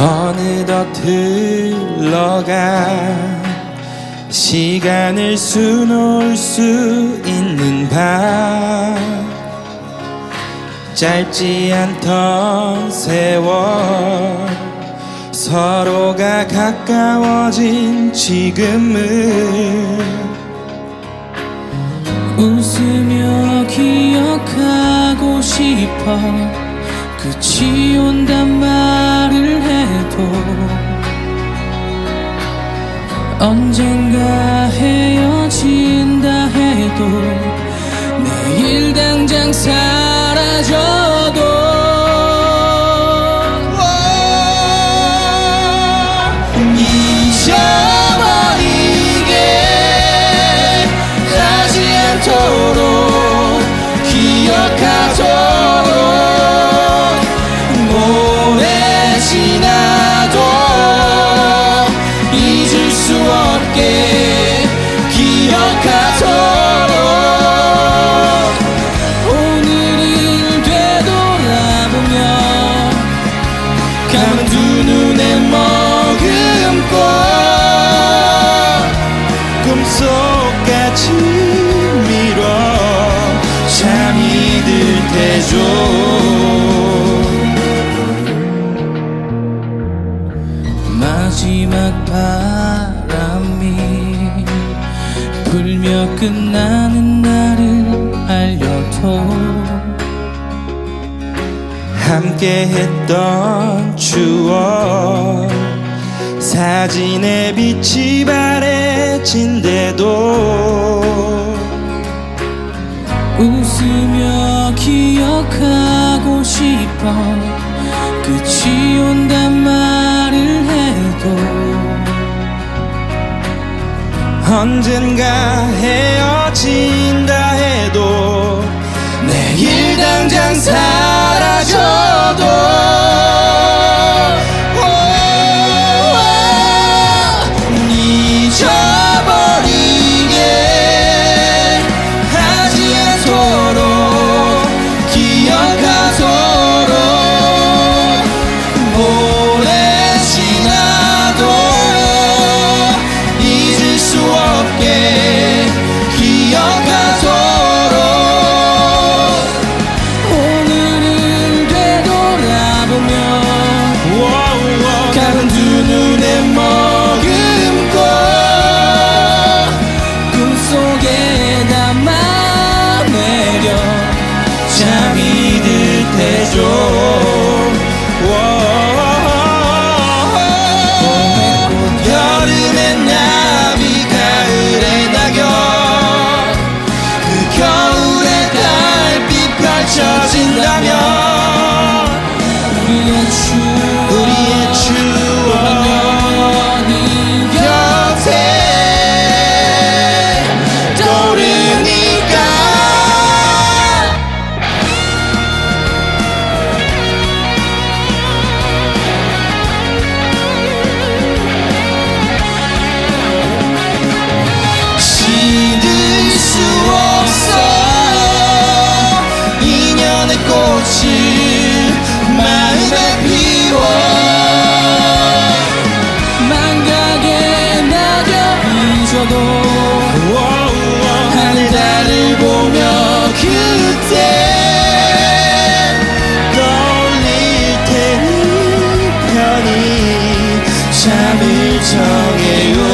어느덧 흘러가 시간을 수놓을 수 있는 밤. 짧지 않던 세월 서로가 가까워진 지금은 웃으며 기억하고 싶어. 끝이 온단 내일 당장 사 마지막 바람이 불며 끝나는 날을 알려도 함께 했던 추억 사진에 빛이 바래진대도 웃으며 기억하고 싶어. 끝이 온단 말을 해도 언젠가 헤어진다 해도 내일 당장 사 yo. 참을 정해요